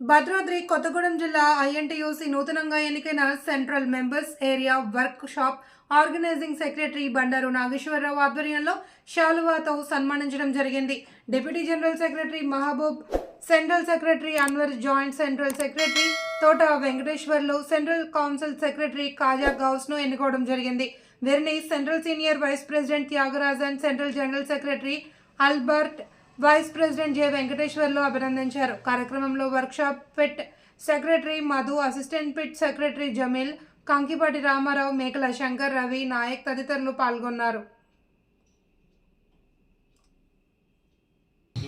భద్రాద్రి కొత్తగూడెం జిల్లా ఐఎన్టీయూసీ నూతనంగా ఎన్నికైన central members area workshop organizing secretary Bandaru Nageswararao ఆధ్వర్యంలో శాలువాతో సన్మానించడం జరిగింది. Deputy general secretary Mahaboob central secretary Anwar joint central secretary Thota Venkateswarlu central council secretary Kaja గౌస్ను ఎన్నుకోవడం జరిగింది. వీరిని central senior vice president Thyagarajan central general secretary Albert vice president J Venkateswarlu అభినందించారు. కార్యక్రమంలో workshop pit secretary Madhu assistant pit secretary Jameel Kankipati Ramarao Mekala Shankar Ravi Naik తదితరులు పాల్గొన్నారు.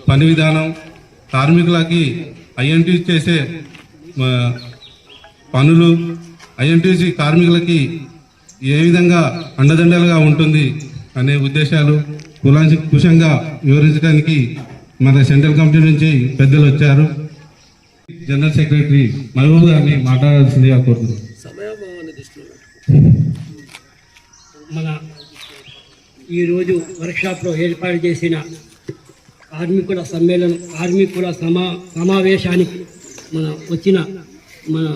పని విధానం కార్మికులకి ఐఎన్టీ చేసే పనులు ఐఎన్టీసీ కార్మికులకి ఏ విధంగా అండదండలుగా ఉంటుంది అనే ఉద్దేశాలు కులాంకుశంగా వివరించడానికి మన సెంట్రల్ కమిటీ నుంచి పెద్దలు వచ్చారు. జనరల్ సెక్రటరీ మహబూబ్ గారిని మాట్లాడాల్సిందిగా కోరుతున్నాను మన ఈరోజు వర్క్షాప్లో ఏర్పాటు చేసిన కార్మికుల సమ్మేళనం కార్మికుల సమా సమావేశానికి మన వచ్చిన మన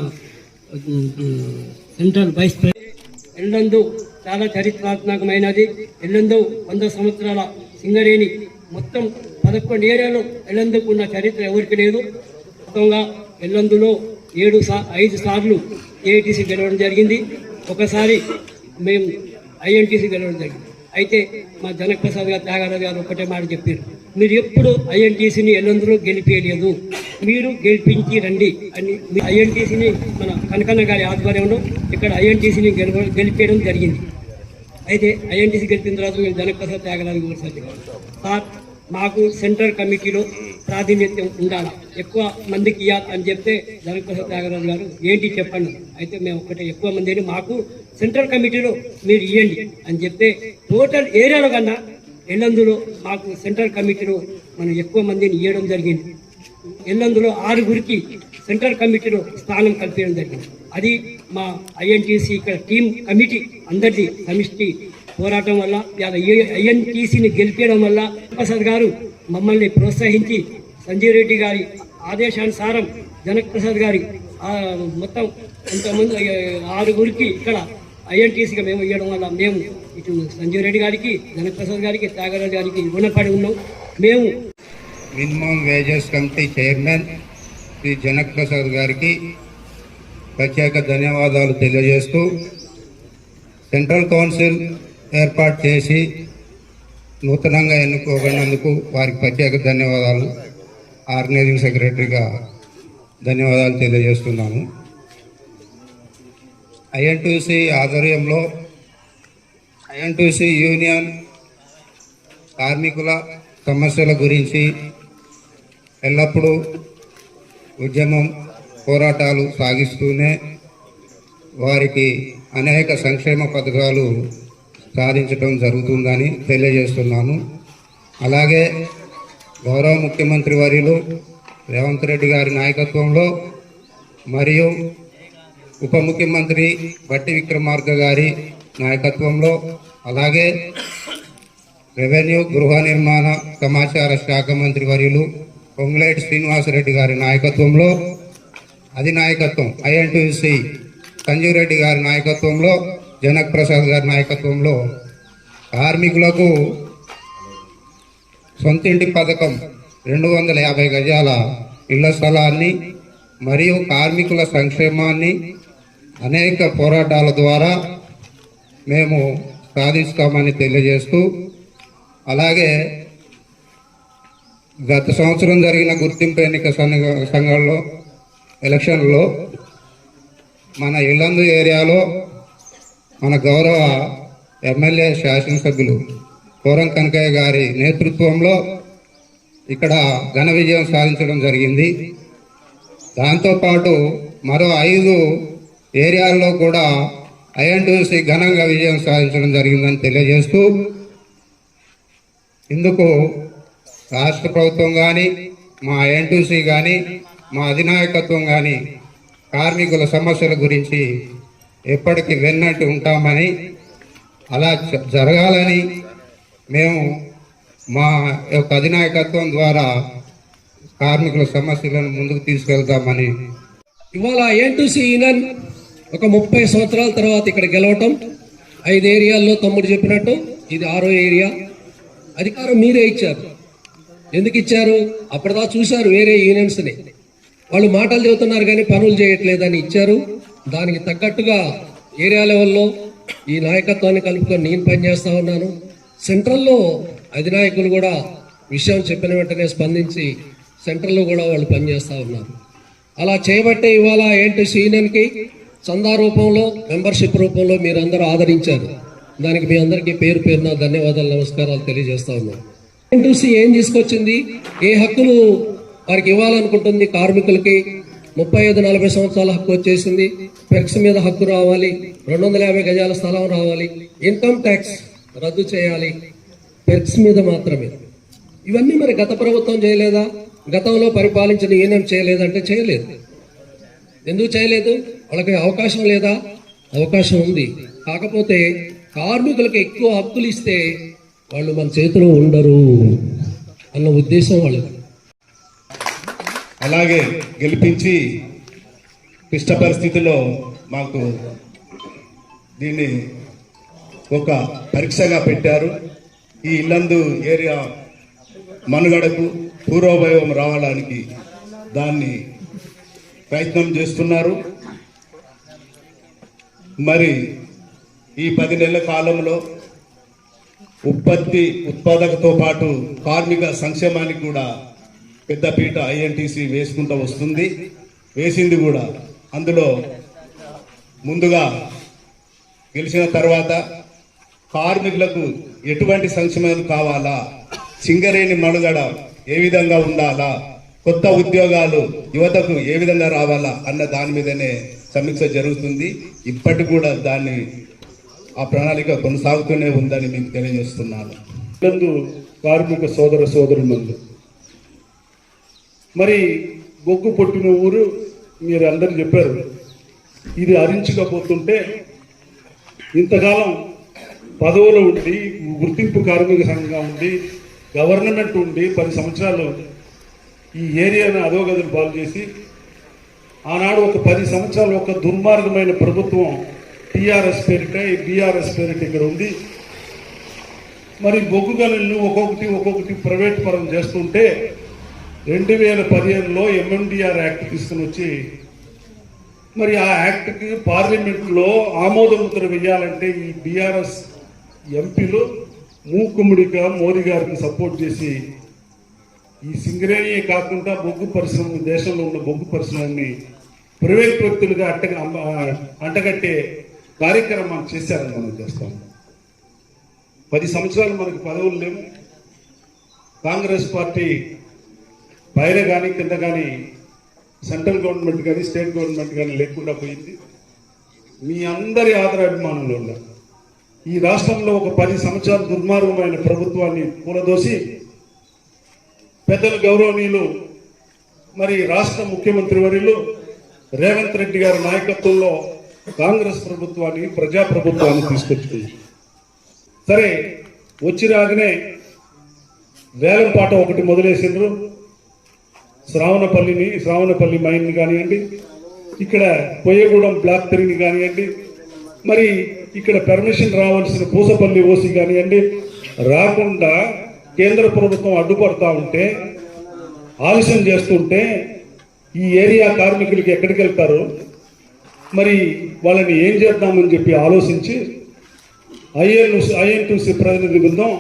సెంట్రల్ వైస్ ప్రెసిడెంట్ ఎల్లందు చాలా చరిత్రాత్మకమైనది ఎల్లందు వంద సంవత్సరాల సింగరేణి. మొత్తం పదకొండు ఏరియాలో ఎల్లందుకు ఉన్న చరిత్ర ఎవరికి లేదు? మొత్తంగా ఎల్లందులో ఏడు సా ఐదు సార్లు ఏఐటీసీ గెలవడం జరిగింది. ఒకసారి మేము ఐఎన్టీసీ గెలవడం జరిగింది. అయితే మా జనక్ ప్రసాద్ గారు త్యాగరాజు గారు ఒకటే మాట చెప్పారు. మీరు ఎప్పుడు ఐఎన్టీసీని ఎల్లందులో గెలిపేయలేదు. మీరు గెలిపించి రండి అని ఐఎన్టీసీని మన కనకన్న గారి ఆధ్వర్యంలో ఇక్కడ ఐఎన్టీసీని గెలవ గెలిపేయడం జరిగింది. అయితే ఐఎన్టీసీ గెలిపిన తర్వాత మేము జనక్ ప్రసాద్ త్యాగరాజు గారు సార్ మాకు సెంటర్ కమిటీలో ప్రాతినిధ్యం ఉండాలి? ఎక్కువ మందికి ఇవ్వాలి అని చెప్తే జనక్ ప్రసాద్ త్యాగరాజు గారు ఏంటి చెప్పండి? అయితే మేము ఒకటే ఎక్కువ మందిని మాకు సెంట్రల్ కమిటీలో మీరు ఇవ్వండి అని చెప్తే టోటల్ ఏరియాలో కన్నా ఎల్లందులో మాకు సెంట్రల్ కమిటీలో మనం ఎక్కువ మందిని ఇవ్వడం జరిగింది. ఎల్లందులో ఆరుగురికి సెంట్రల్ కమిటీలో స్థానం కల్పించడం జరిగింది. అది మా ఐఎన్టీసీ ఇక్కడ టీం కమిటీ అందరిది సమిష్టి పోరాటం వల్ల ఐఎన్టీసీని గెలిపించడం వల్ల ప్రసాద్ గారు మమ్మల్ని ప్రోత్సహించి సంజీవ్ రెడ్డి గారి ఆదేశానుసారం జనక్ ప్రసాద్ గారి మొత్తం కొంతమంది ఆరుగురికి ఇక్కడ ఐఎన్టీసీగా మేము ఇవ్వడం వల్ల మేము ఇటు సంజీవ్ రెడ్డి గారికి జనక్ ప్రసాద్ గారికి త్యాగరాజు గారికి రుణపడి ఉన్నాం. మేము minimum wages committee chairman Shri Janak Prasad గారికి ప్రత్యేక ధన్యవాదాలు తెలియజేస్తూ సెంట్రల్ కౌన్సిల్ ఏర్పాటు చేసి నూతనంగా ఎన్నుకోబడినందుకు వారికి ప్రత్యేక ధన్యవాదాలు. ఆర్గనైజింగ్ సెక్రటరీగా ధన్యవాదాలు తెలియజేస్తున్నాము ఐఎన్టీసీ ఆధ్వర్యంలో ఐఎన్టీసీ యూనియన్ కార్మికుల సమస్యల గురించి ఎల్లప్పుడూ ఉద్యమం పోరాటాలు సాగిస్తూనే వారికి అనేక సంక్షేమ పథకాలు సాధించడం జరుగుతుందని తెలియజేస్తున్నాను. అలాగే గౌరవ ముఖ్యమంత్రి వర్యులు రేవంత్ రెడ్డి గారి నాయకత్వంలో మరియు ఉప ముఖ్యమంత్రి బట్టి విక్రమార్క గారి నాయకత్వంలో అలాగే రెవెన్యూ గృహ నిర్మాణ సమాచార శాఖ మంత్రి వర్యులు పొంగులేటి శ్రీనివాసరెడ్డి గారి నాయకత్వంలో అధినాయకత్వం ఐఎన్టీసీ సంజీవ్ రెడ్డి గారి నాయకత్వంలో జనక్ ప్రసాద్ గారి నాయకత్వంలో కార్మికులకు సొంతింటి పథకం రెండు వందల యాభై గజాల ఇళ్ళ స్థలాన్ని మరియు కార్మికుల సంక్షేమాన్ని అనేక పోరాటాల ద్వారా మేము సాధిస్తామని తెలియజేస్తూ అలాగే గత సంవత్సరం జరిగిన గుర్తింపు ఎన్నిక సంఘ- సంఘంలో ఎలక్షన్లో మన ఇల్లందు ఏరియాలో మన గౌరవ ఎమ్మెల్యే శాసనసభ్యులు కోరం కనకయ్య గారి నేతృత్వంలో ఇక్కడ ఘన విజయం సాధించడం జరిగింది. దాంతోపాటు మరో ఐదు ఏరియాల్లో కూడా ఐఎన్టీసీ ఘనంగా విజయం సాధించడం జరిగిందని తెలియజేస్తూ ఇందుకు రాష్ట్ర ప్రభుత్వం కానీ మా ఐఎన్టీసీ కానీ మా అధినాయకత్వం కానీ కార్మికుల సమస్యల గురించి ఎప్పటికీ వెన్నట్టు ఉంటామని అలా జ- జరగాలని మేము మా యొక్క అధినాయకత్వం ద్వారా కార్మికుల సమస్యలను ముందుకు తీసుకెళ్తామని. ఇవాళ ఏన్టీసీ యూనియన్ ఒక ముప్పై సంవత్సరాల తర్వాత ఇక్కడ గెలవటం ఐదు ఏరియాల్లో తమ్ముడు చెప్పినట్టు ఇది ఆరో ఏరియా. అధికారం మీరే ఇచ్చారు. ఎందుకు ఇచ్చారు? అప్పటిదా చూశారు వేరే యూనియన్స్ని. వాళ్ళు మాటలు చెబుతున్నారు కానీ పనులు చేయట్లేదని ఇచ్చారు. దానికి తగ్గట్టుగా ఏరియా లెవెల్లో ఈ నాయకత్వాన్ని కలుపుకొని నేను పనిచేస్తా ఉన్నాను. సెంట్రల్లో అధినాయకులు కూడా విషయం చెప్పిన వెంటనే స్పందించి సెంట్రల్లో కూడా వాళ్ళు పనిచేస్తూ ఉన్నారు. అలా చేయబట్టే ఇవాళ ఏంటి సీనియన్కి చందా రూపంలో మెంబర్షిప్ రూపంలో మీరందరూ ఆదరించారు. దానికి మీ అందరికీ పేరు పేరున ధన్యవాదాలు నమస్కారాలు తెలియజేస్తా ఉన్నాను. ఎన్టీసీ ఏం తీసుకొచ్చింది? ఏ హక్కులు వారికి ఇవ్వాలనుకుంటుంది. కార్మికులకి ముప్పై ఐదు నలభై సంవత్సరాల హక్కు వచ్చేసింది. ఫ్లెక్స్ మీద హక్కు రావాలి. రెండు వందల యాభై గజాల స్థలం రావాలి. ఇన్కమ్ ట్యాక్స్ రద్దు చేయాలి. ఫ్లెక్స్ మీద మాత్రమే. ఇవన్నీ మరి గత ప్రభుత్వం చేయలేదా? గతంలో పరిపాలించిన ఈయనం చేయలేదంటే చేయలేదు. ఎందుకు చేయలేదు? వాళ్ళకి అవకాశం లేదా? అవకాశం ఉంది. కాకపోతే కార్మికులకు ఎక్కువ హక్కులు ఇస్తే వాళ్ళు మన చేతిలో ఉండరు అన్న ఉద్దేశం వాళ్ళది. అలాగే గెలిపించి క్లిష్ట పరిస్థితిలో మాకు దీన్ని ఒక పరీక్షగా పెట్టారు. ఈ ఇల్లందు ఏరియా మనుగడకు పూర్వభైవం రావడానికి దాన్ని ప్రయత్నం చేస్తున్నారు. మరి ఈ పది నెలల కాలంలో ఉత్పత్తి ఉత్పాదకతో పాటు కార్మిక సంక్షేమానికి కూడా పెద్దపీట ఐఎన్టీసీ వేసుకుంటూ వస్తుంది. వేసింది కూడా. అందులో ముందుగా గెలిచిన తర్వాత కార్మికులకు ఎటువంటి సంక్షేమాలు కావాలా? సింగరేణి మనుగడ ఏ విధంగా ఉండాలా? కొత్త ఉద్యోగాలు యువతకు ఏ విధంగా రావాలా? అన్న దాని మీదనే సమీక్ష జరుగుతుంది. ఇప్పటికి కూడా దాన్ని ఆ ప్రణాళిక కొనసాగుతూనే ఉందని మీకు తెలియజేస్తున్నాను. కార్మిక సోదర సోదరులందు మరి బొగ్గు పొట్టిన ఊరు మీరు అందరు చెప్పారు. ఇది హరించకపోతుంటే ఇంతకాలం పదవులో ఉండి గుర్తింపు కార్మిక సంఘంగా ఉండి గవర్నమెంట్ ఉండి పది సంవత్సరాలు ఈ ఏరియాను అధోగతులు పాలు చేసి ఆనాడు ఒక పది సంవత్సరాలు ఒక దుర్మార్గమైన ప్రభుత్వం టీఆర్ఎస్ పేరిట బీఆర్ఎస్ పేరిట ఇక్కడ ఉంది మరి బొగ్గు గనులను ఒక్కొక్కటి ఒక్కొక్కటి ప్రైవేట్ పరం చేస్తుంటే రెండు వేల పదిహేనులో ఎంఎండిఆర్ యాక్ట్ తీసుకుని వచ్చి మరి ఆ యాక్ట్కి పార్లమెంట్లో ఆమోద ముద్ర వేయాలంటే ఈ బీఆర్ఎస్ ఎంపీలు మూకుమ్మడిగా మోదీ గారికి సపోర్ట్ చేసి ఈ సింగరేణి కాకుండా బొగ్గు పరిశ్రమ దేశంలో ఉన్న బొగ్గు పరిశ్రమని ప్రైవేట్ వ్యక్తులుగా అట్ట అంటగట్టే కార్యక్రమం చేశారని మనం చేస్తాం. పది సంవత్సరాలు మనకు పదవులు లేవు. కాంగ్రెస్ పార్టీ పైన కానీ కింద కానీ సెంట్రల్ గవర్నమెంట్ కానీ స్టేట్ గవర్నమెంట్ కానీ లేకుండా పోయింది. మీ అందరి ఆదరాభిమానంలో ఉన్నారు ఈ రాష్ట్రంలో ఒక పది సంవత్సరాల దుర్మార్గమైన ప్రభుత్వాన్ని కూలదోసి పెద్దలు గౌరవనీయులు మరి రాష్ట్ర ముఖ్యమంత్రి వర్యులు రేవంత్ రెడ్డి గారి నాయకత్వంలో కాంగ్రెస్ ప్రభుత్వాన్ని ప్రజా ప్రభుత్వాన్ని తీసుకొచ్చుకుంది సరే వచ్చి రాగానే వేలంపాట ఒకటి మొదలేసిండ్రు. శ్రావణపల్లిని శ్రావణపల్లి మైన్ కానివ్వండి ఇక్కడ పొయ్యగూడెం బ్లాక్ త్రీని కానివ్వండి మరి ఇక్కడ పర్మిషన్ రావాల్సిన పూసపల్లి ఓసి కానివ్వండి రాకుండా కేంద్ర ప్రభుత్వం అడ్డుపడతా ఉంటే ఆలస్యం చేస్తుంటే ఈ ఏరియా కార్మికులకి ఎక్కడికి వెళ్తారు? మరి వాళ్ళని ఏం చేద్దామని చెప్పి ఆలోచించి ఐఎన్ ఐఎన్టీసీ ప్రతినిధి బృందం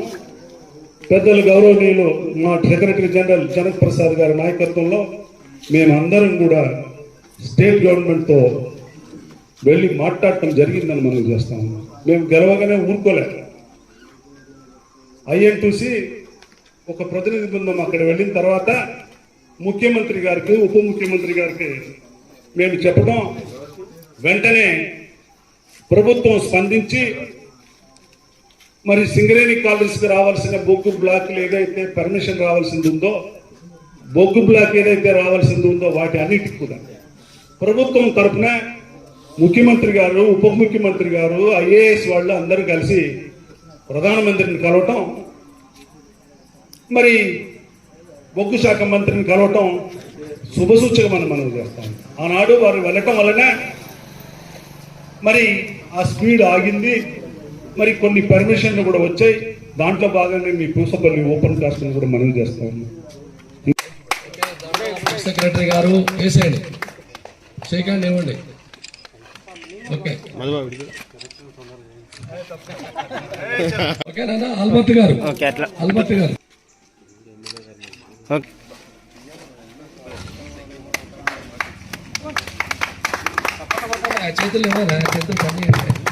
పెద్దలు గౌరవనీయులు మా సెక్రటరీ జనరల్ జనక్ ప్రసాద్ గారి నాయకత్వంలో మేమందరం కూడా స్టేట్ గవర్నమెంట్తో వెళ్ళి మాట్లాడటం జరిగిందని మనం చేస్తాము మేము గెలవగానే ఊరుకోలే. ఐఎన్టీసీ ఒక ప్రతినిధి బృందం అక్కడ వెళ్ళిన తర్వాత ముఖ్యమంత్రి గారికి ఉప ముఖ్యమంత్రి గారికి మేము చెప్పడం వెంటనే ప్రభుత్వం స్పందించి మరి సింగరేణి కాలనీస్కి రావాల్సిన బొగ్గు బ్లాక్లు ఏదైతే పర్మిషన్ రావాల్సింది ఉందో బొగ్గు బ్లాక్ ఏదైతే రావాల్సింది ఉందో వాటి అన్నిటికి కూడా. ప్రభుత్వం తరఫున ముఖ్యమంత్రి గారు ఉప ముఖ్యమంత్రి గారు ఐఏఎస్ వాళ్ళు అందరూ కలిసి ప్రధానమంత్రిని కలవటం మరి బొగ్గు శాఖ మంత్రిని కలవటం శుభసూచకమని మనం చేస్తాం. ఆనాడు వారు వెళ్ళటం వలన మరి ఆ స్పీడ్ ఆగింది. మరి కొన్ని పర్మిషన్లు కూడా వచ్చాయి. దాంట్లో భాగంగా మీ పూసపల్లి ఓపెన్ కాస్ట్ కూడా మనం చేస్తాము సెక్రటరీ గారు వేసేయండి చేయకండి ఇవ్వండి. ఓకే ఓకే నాన్న అల్బర్ట్ గారు. అల్బర్ట్ గారు. ఆ చేతులు ఇవ్వరా చేతులు పని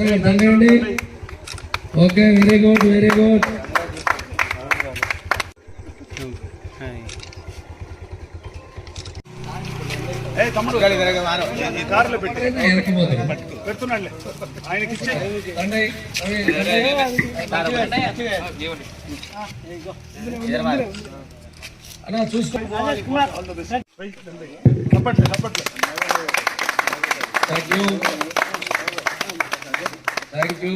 గారు దండ వేయండి okay very good very good వెనక్కి పోతుంది దండ వేయి, దండ వేయి. అన్నా చూసుకో థ్యాంక్ యూ థ్యాంక్ యూ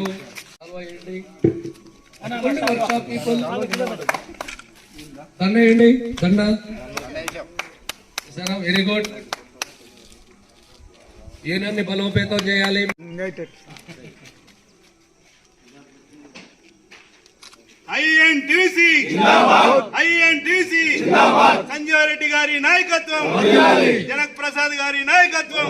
దండ వేయండి దండ సరే వెరీ గుడ్ యూనియన్ని బలోపేతం చేయాలి. ఐఎన్టీసీ. ఐఎన్టీసీ. సంజీవ రెడ్డి గారి నాయకత్వం. జనక్ ప్రసాద్ గారి నాయకత్వం.